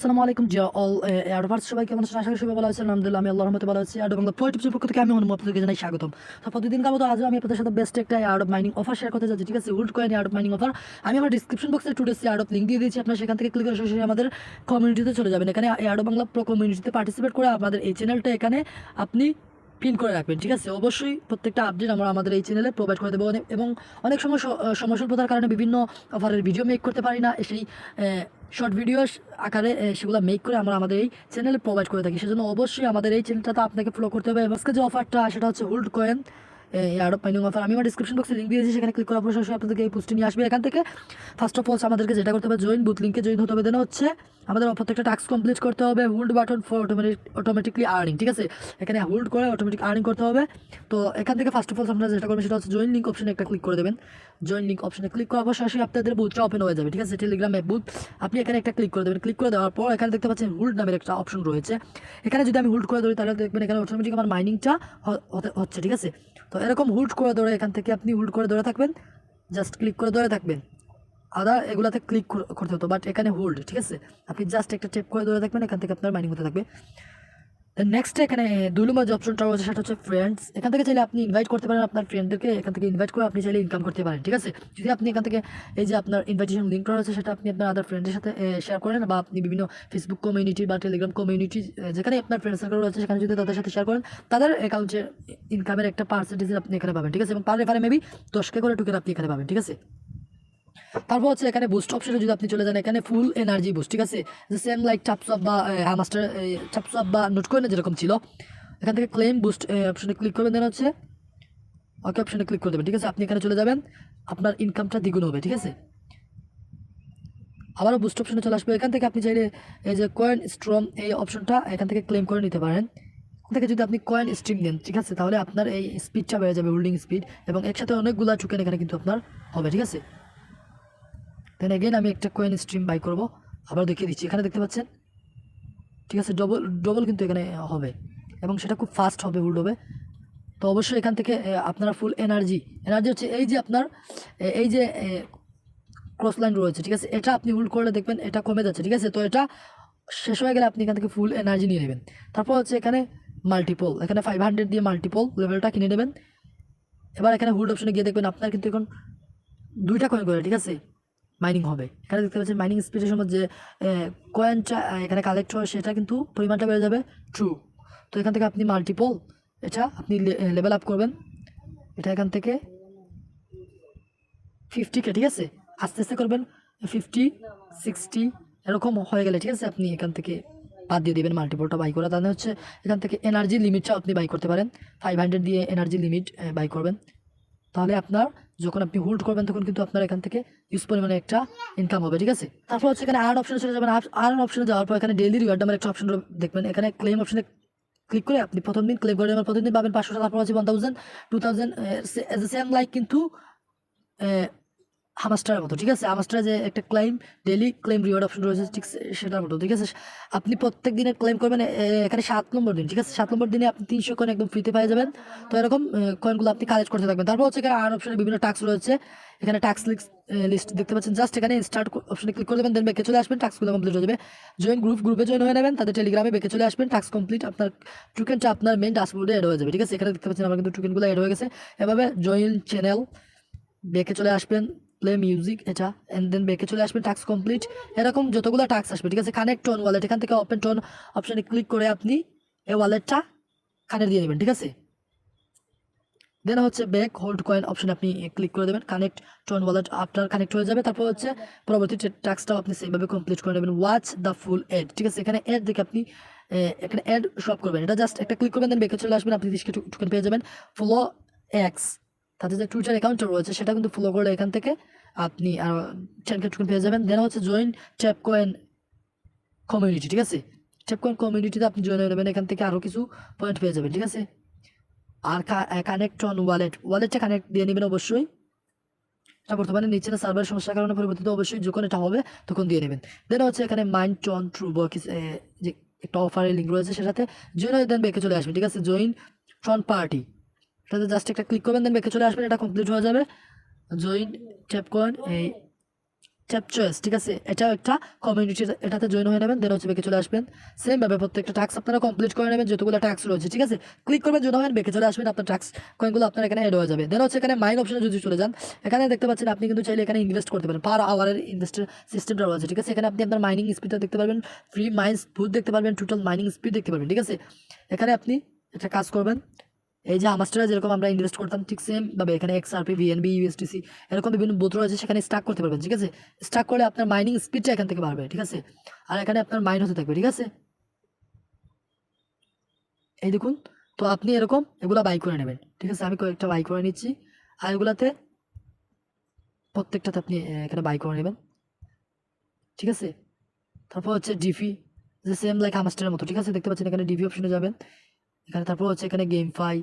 আসসালামু আলাইকুম। Zia all adverse সবাই কেমন আছেন? আশা করি সবাই ভালো আছেন। আলহামদুলিল্লাহ, আমি আল্লাহ রহমতে ভালো আছি। আর বাংলা পয়েন্ট পক্ষ থেকে আমি অনুমতি আপনাদেরকে জানাই স্বাগতম। তো প্রতিদিন কামতো আজও আমি আপনাদের সাথে বেস্ট একটা অ্যাড মাইনিং অফার শেয়ার করতে যাচ্ছি। ঠিক আছে hold coin add mining offer আমি আমার ডিসক্রিপশন বক্সে টুডেস অ্যাড লিঙ্ক দিয়ে দিয়েছি। আপনারা সেখান থেকে ক্লিক করে আমাদের কমিউনিটিতে চলে যাবেন। এখানে অ্যাড বাংলা প্রো কমিউনিটিতে পার্টিসিপেট করে আমাদের এই চ্যানেলটা এখানে আপনি পিন করে রাখবেন, ঠিক আছে? অবশ্যই প্রত্যেকটা আপডেট আমরা আমাদের এই চ্যানেলে প্রোভাইড করে দেবো। এবং অনেক সময় স- সময় স্বল্পতার কারণে বিভিন্ন অফারের ভিডিও মেক করতে পারি না। সেই শর্ট ভিডিও আকারে সেগুলো মেক করে আমরা আমাদের এই চ্যানেলে প্রোভাইড করে থাকি। সেজন্য অবশ্যই আমাদের এই চ্যানেলটাতে আপনাকে ফলো করতে হবে। আজকে যে অফারটা সেটা হচ্ছে hold coin of mining offer আমি আমার ডিসক্রিপশন বক্সে লিঙ্ক দিয়েছি, সেখানে ক্লিক করার পর আপনাদেরকে এই পোস্টটি নিয়ে আসবে। এখান থেকে ফার্স্ট অফ অল আমাদেরকে যেটা করতে হবে জয়েন বুথ লিঙ্কে জয়েন হতে হবে। দেন হচ্ছে আমাদের প্রত্যেকটা টাস্ক কমপ্লিট করতে হবে hold button for automatic automatically earning ঠিক আছে? এখানে হোল্ড করে অটোমেটিক আর্নিং করতে হবে। তো এখান থেকে ফার্স্ট অফ অল আপনারা যেটা করবেন সেটা হচ্ছে জয়েন লিঙ্ক অপশনে একটা ক্লিক করে দেবেন। জয়েন লিঙ্ক অপশনে ক্লিক করার পর সরাসরি আপনাদের বুথটা ওপেন হয়ে যাবে, ঠিক আছে? টেলিগ্রাম অ্যাপ বুথ আপনি এখানে একটা ক্লিক করে দেবেন। ক্লিক করে দেওয়ার পর এখানে দেখতে পাচ্ছেন হোল্ড নামের একটা অপশন রয়েছে। এখানে যদি আমি হোল্ড করে ধরি, তাহলে দেখবেন এখানে অটোমেটিক আমার মাইনিংটা হচ্ছে, ঠিক আছে? তো এরকম হোল্ড করে ধরে এখান থেকে আপনি হোল্ড করে ধরে থাকবেন। জাস্ট ক্লিক করে ধরে থাকবেন। আদার এগুলাতে ক্লিক করতে হতো বাট এখানে হোল্ড ঠিক আছে? আপনি জাস্ট একটা টেপ করে ধরে থাকবেন এখান থেকে আপনার মাইনিং হতে থাকবে। নেক্সট এখানে দুই নম্বর যে অপশনটা রয়েছে, সেটা হচ্ছে ফ্রেন্ডস এখান থেকে চাইলে আপনি ইনভাইট করতে পারেন আপনার ফ্রেন্ডদেরকে এখান থেকে ইনভাইট করে আপনি চাইলে ইনকাম করতে পারেন, ঠিক আছে? যদি আপনি এখান থেকে এই যে আপনার ইনভাইটেশন লিঙ্ক করা রয়েছে, সেটা আপনি আপনার আদার ফ্রেন্ডের সাথে শেয়ার করেন বা আপনি বিভিন্ন ফেসবুক কমিউনিটি বা টেলিগ্রাম কমিউনিটি যেখানে আপনার ফ্রেন্ড সার্কেল রয়েছে, সেখানে যদি তাদের সাথে শেয়ার করেন, তাদের অ্যাকাউন্টে ইনকামের একটা পার্সেন্টেজ আপনি এখানে পাবেন, ঠিক আছে? এবং পার রেফারে মেবি দশকে করে টুকেন আপনি এখানে পাবেন, ঠিক আছে? তারপর হচ্ছে এখানে বুস্ট অপশনে যদি আপনি চলে যান, এখানে ফুল এনার্জি বুস্ট ঠিক আছে? যে সেম লাইক চাপসপ বা হামাস্টার চাপসপ বা নোট করে যেরকম ছিল। এখান থেকে ক্লেম বুস্ট অপশনে ক্লিক করবেন দেন হচ্ছে ওকে অপশনে ক্লিক করে দেবেন, ঠিক আছে? আপনি এখানে চলে যাবেন, আপনার ইনকামটা দ্বিগুণ হবে, ঠিক আছে? আবারও বুস্ট অপশনে চলে আসবে। এখান থেকে আপনি চাইলে এই যে কয়েন স্ট্রম এই অপশনটা এখান থেকে ক্লেম করে নিতে পারেন। থেকে যদি আপনি কয়েন স্ট্রিম দেন ঠিক আছে? তাহলে আপনার এই স্পিডটা বেড়ে যাবে হোল্ডিং স্পিড এবং একসাথে অনেকগুলো চুকেন এখানে কিন্তু আপনার হবে, ঠিক আছে? দেন এগেন আমি একটা কয়েন স্ট্রিম বাই করব। আবার দেখিয়ে দিচ্ছি। এখানে দেখতে পাচ্ছেন? ঠিক আছে ডবল ডবল কিন্তু এখানে হবে। এবং সেটা খুব ফাস্ট হবে উল্ড হবে। তো অবশ্যই এখান থেকে আপনার ফুল এনার্জি এনার্জি হচ্ছে এই যে আপনার এই যে ক্রস লাইন রয়েছে, ঠিক আছে? এটা আপনি হোল্ড করলে দেখবেন এটা কমে যাচ্ছে, ঠিক আছে? তো এটা শেষ হয়ে গেলে আপনি এখান থেকে ফুল এনার্জি নিয়ে নেবেন। তারপর হচ্ছে এখানে মাল্টিপল এখানে ফাইভ হান্ড্রেড দিয়ে মাল্টিপল লেভেলটা কিনে নেবেন। এবার এখানে হোল্ড অপশনে গিয়ে দেখবেন আপনার কিন্তু এখন দুইটা কয়েন করে, ঠিক আছে? মাইনিং হবে। এখানে দেখতে পাচ্ছেন মাইনিং স্পিডের সময় যে কয়েনটা এখানে কালেক্ট হয় সেটা কিন্তু পরিমাণটা বেড়ে যাবে। ট্রু তো এখান থেকে আপনি মাল্টিপল এটা আপনি লেভেল আপ করবেন। এটা এখান থেকে ফিফটিকে ঠিক আছে? আস্তে আস্তে করবেন ফিফটি সিক্সটি এরকম হয়ে গেলে, ঠিক আছে? আপনি এখান থেকে বাদ দিয়ে দেবেন মাল্টিপলটা বাই করা। তাহলে হচ্ছে এখান থেকে এনার্জি লিমিটটা আপনি বাই করতে পারেন। ফাইভ হান্ড্রেড দিয়ে এনার্জি লিমিট বাই করবেন। তাহলে আপনার যখন আপনি হোল্ড করবেন, তখন কিন্তু আপনার এখান থেকে ইউজ পরিমাণে একটা ইনকাম হবে, ঠিক আছে? তারপর হচ্ছে এখানে আর অপশনে চলে যাবেন আর অপশনে যাওয়ার পর এখানে ডেইলি রিওয়ার্ড নামের একটা অপশন দেখবেন। এখানে ক্লেম অপশনে ক্লিক করে আপনি প্রথম দিন ক্লেম করে প্রথম দিন পাবেন পাঁচশো তারপর হচ্ছে one thousand two thousand same like কিন্তু হামাস্টারের মতো, ঠিক আছে? হামাস্টারে যে একটা claim daily claim reward option রয়েছে, ঠিক সেটার মতো, ঠিক আছে? আপনি প্রত্যেক দিনের ক্লেম করবেন এখানে সাত নম্বর দিন, ঠিক আছে? সাত নম্বর দিনে আপনি তিনশো কয়েন একদম ফ্রিতে পেয়ে যাবেন। তো এরকম কয়েনগুলো আপনি কালেক্ট করতে থাকবেন। তারপর হচ্ছে এখানে আর অপশনে বিভিন্ন টাস্ক রয়েছে। এখানে টাস্ক লিস্ট দেখতে পাচ্ছেন। জাস্ট এখানে স্টার্ট অপশনে ক্লিক করে দেবেন দেন বেঁকে চলে আসবেন টাস্কগুলো কমপ্লিট হয়ে যাবে। জয়েন গ্রুপ গ্রুপে জয়েন হয়ে নেবেন তাদের টেলিগ্রামে বেঁকে চলে আসবেন টাস্ক কমপ্লিট আপনার টুকেনটা আপনার মেন ড্যাশবোর্ডে অ্যাড হয়ে যাবে, ঠিক আছে? এখানে দেখতে পাচ্ছেন, আমার কিন্তু টুকেনগুলো অ্যাড হয়ে গেছে। এভাবে জয়েন চ্যানেল বেঁকে চলে আসবেন। প্লে মিউজিক এটা অ্যান্ড দেন বেঁকে চলে আসবেন টাস্ক কমপ্লিট এরকম যতগুলো টাস্ক আসবে, ঠিক আছে? কানেক্ট টোন ওয়ালেট এখান থেকে ওপেন টোন অপশানে ক্লিক করে আপনি এই ওয়ালেটটা কানেক্ট দিয়ে নেবেন ঠিক আছে? দেন হচ্ছে ব্যাক হোল্ড কয়েন অপশন আপনি ক্লিক করে দেবেন কানেক্ট টোন ওয়ালেট আপনার কানেক্ট হয়ে যাবে। তারপর হচ্ছে পরবর্তী টাস্কটাও আপনি সেইভাবে কমপ্লিট করে নেবেন ওয়াচ দ্য ফুল এড ঠিক আছে? এখানে এড দেখে আপনি এখানে অ্যাড সব করবেন। এটা জাস্ট একটা ক্লিক করবেন দেন বেঁকে চলে আসবেন, আপনি টোকেন পেয়ে যাবেন। ফলো এক্স তাতে যে টুইটার অ্যাকাউন্টটা রয়েছে, সেটা কিন্তু ফলো করলে এখান থেকে আপনি আর টেনকে টোকেন পেয়ে যাবেন। দেন হচ্ছে জয়েন ট্যাপ কয়েন কমিউনিটি ঠিক আছে? ট্যাপ কয়েন কমিউনিটিতে আপনি জয়েন হয়ে নেবেন এখান থেকে আরও কিছু পয়েন্ট পেয়ে যাবেন, ঠিক আছে? আর কানেক্ট অন ওয়ালেট ওয়ালেটটা কানেক্ট দিয়ে নেবেন অবশ্যই। বর্তমানে নিচে সার্ভার সমস্যার কারণে পরিবর্তিত, অবশ্যই যখন এটা হবে, তখন দিয়ে নেবেন। দেন হচ্ছে এখানে মাইন্ড টন ট্রু বকিস যে একটা অফারের লিঙ্ক রয়েছে, সেটাতে জয়েন হয়ে দেন বেঁকে চলে আসবেন, ঠিক আছে? জয়েন ট্রন পার্টি এটাতে জাস্ট একটা ক্লিক করবেন দেন বেঁকে চলে আসবেন, এটা কমপ্লিট হয়ে যাবে। জয়েন ট্যাপ কয়েন এই ট্যাপ চয়েস ঠিক আছে? এটাও একটা কমিউনিটি এটাতে জয়েন হয়ে নেবেন দেন হচ্ছে বেঁকে চলে আসবেন। সেমভাবে প্রত্যেকটা টাস্ক আপনারা কমপ্লিট করে নেবেন, যতগুলো টাস্ক রয়েছে, ঠিক আছে? ক্লিক করবেন জয়েন হবেন, বেঁকে চলে আসবেন, আপনার টাস্ক কয়েনগুলো আপনার এখানে অ্যাড হয়ে যাবে। দেন হচ্ছে এখানে মাইন অপশনে যদি চলে যান, এখানে দেখতে পাচ্ছেন আপনি কিন্তু চাইলে এখানে ইনভেস্ট করতে পারেন। পার আওয়ারের ইনভেস্টের সিস্টেমটা রয়েছে, ঠিক আছে? এখানে আপনি আপনার মাইনিং স্পিডটা দেখতে পারবেন ফ্রি মাইন স্পুড দেখতে পারবেন টোটাল মাইনিং স্পিড দেখতে পারবেন, ঠিক আছে? এখানে আপনি একটা কাজ করবেন এই যে আমাস্টারে যেরকম আমরা ইনভেস্ট করতাম, ঠিক সেম ভাবে এখানে এক্স আরপি ভিএনবি ইউএসটিসি এরকম বিভিন্ন বুথ রয়েছে সেখানে স্টাক করতে পারবেন, ঠিক আছে? স্টাক করলে আপনার মাইনিং স্পিডটা এখান থেকে বাড়বে, ঠিক আছে? আর এখানে আপনার মাইন হতে থাকবে, ঠিক আছে? এই দেখুন, তো আপনি এরকম এগুলো বাই করে নেবেন, ঠিক আছে? আমি কয়েকটা বাই করে নিচ্ছি, আর এগুলাতে প্রত্যেকটাতে আপনি এখানে বাই করে নেবেন, ঠিক আছে? তারপর হচ্ছে ডিফি যে সেম লাইক হামাস্টারের মতো, ঠিক আছে? দেখতে পাচ্ছেন এখানে ডিভি অপশনে যাবেন। এখানে তারপর হচ্ছে এখানে গেম ফাই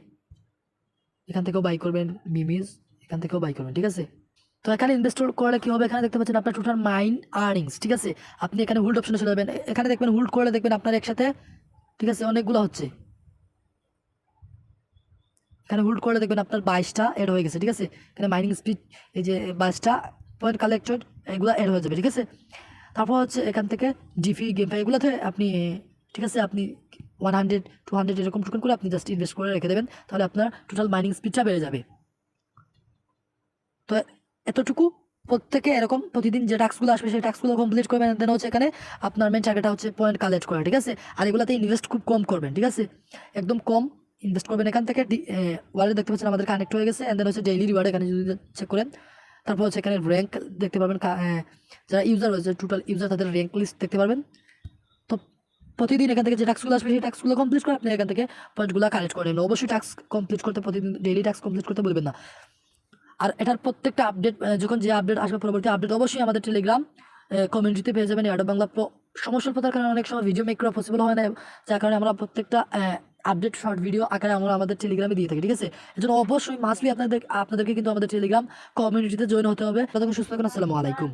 এখান থেকেও বাই করবেন মিমিজ এখান থেকেও বাই করবেন, ঠিক আছে? তো এখানে ইনভেস্ট করলে কি হবে? এখানে দেখতে পাচ্ছেন আপনার টোটাল মাইন্ড আর্নিংস ঠিক আছে? আপনি এখানে হুল্ড অপশনে চলে যাবেন। এখানে দেখবেন হুল্ড করলে দেখবেন আপনার একসাথে, ঠিক আছে, অনেকগুলো হচ্ছে। এখানে হুল্ড করলে দেখবেন আপনার বাইশটা এড হয়ে গেছে, ঠিক আছে? এখানে মাইনিং স্পিড এই যে বাইশটা পয়েন্ট কালেক্টেড এগুলো এড হয়ে যাবে, ঠিক আছে? তারপর হচ্ছে এখান থেকে ডিফি গেম ফাই এগুলোতে আপনি, ঠিক আছে, আপনি ওয়ান হান্ড্রেড টু হান্ড্রেড এরকম টোকেন করে আপনি জাস্ট ইনভেস্ট করে রেখে দেবেন, তাহলে আপনার টোটাল মাইনিং স্পিডটা বেড়ে যাবে। তো এতটুকু প্রত্যেকে এরকম প্রতিদিন যে টাস্কগুলো আসবে, সেই টাস্কগুলো কমপ্লিট করবেন দেন হচ্ছে এখানে আপনার মেন টার্গেটটা হচ্ছে পয়েন্ট কালেক্ট করা, ঠিক আছে? আর এগুলোতে ইনভেস্ট খুব কম করবেন, ঠিক আছে? একদম কম ইনভেস্ট করবেন এখান থেকে ওয়ালেট দেখতে পাচ্ছেন আমাদের কানেক্ট হয়ে গেছে দেন হচ্ছে ডেইলি রিওয়ার্ড এখানে যদি চেক করেন, তারপর হচ্ছে এখানে র্যাঙ্ক দেখতে পারবেন যারা ইউজার রয়েছে টোটাল ইউজার তাদের র্যাঙ্ক লিস্ট দেখতে পারবেন। প্রতিদিন এখান থেকে যে টাস্কগুলো আসবে, সেই টাস্কগুলো কমপ্লিট করে আপনি এখান থেকে পয়েন্টগুলো কালেক্ট করে নেবেন। অবশ্যই টাস্ক কমপ্লিট করতে প্রতিদিন ডেইলি টাস্ক কমপ্লিট করতে বলবেন না। আর এটার প্রত্যেকটা আপডেট যখন যে আপডেট আসবে, পরবর্তী আপডেট অবশ্যই আমাদের টেলিগ্রাম কমিউনিটিতে পেয়ে যাবেন এয়ারডো বাংলা সমস্যার পতার কারণে অনেক সময় ভিডিও মেক করা পসিবল হয় না, যার কারণে আমরা প্রত্যেকটা আপডেট শর্ট ভিডিও আকারে আমরা আমাদের টেলিগ্রামে দিয়ে থাকি, ঠিক আছে? এই জন্য অবশ্যই মাসবি আপনাদের, আপনাদেরকে কিন্তু আমাদের টেলিগ্রাম কমিউনিটিতে জয়েন হতে হবে। ততক্ষণ সুস্থ থাকুন, আসসালামু আলাইকুম।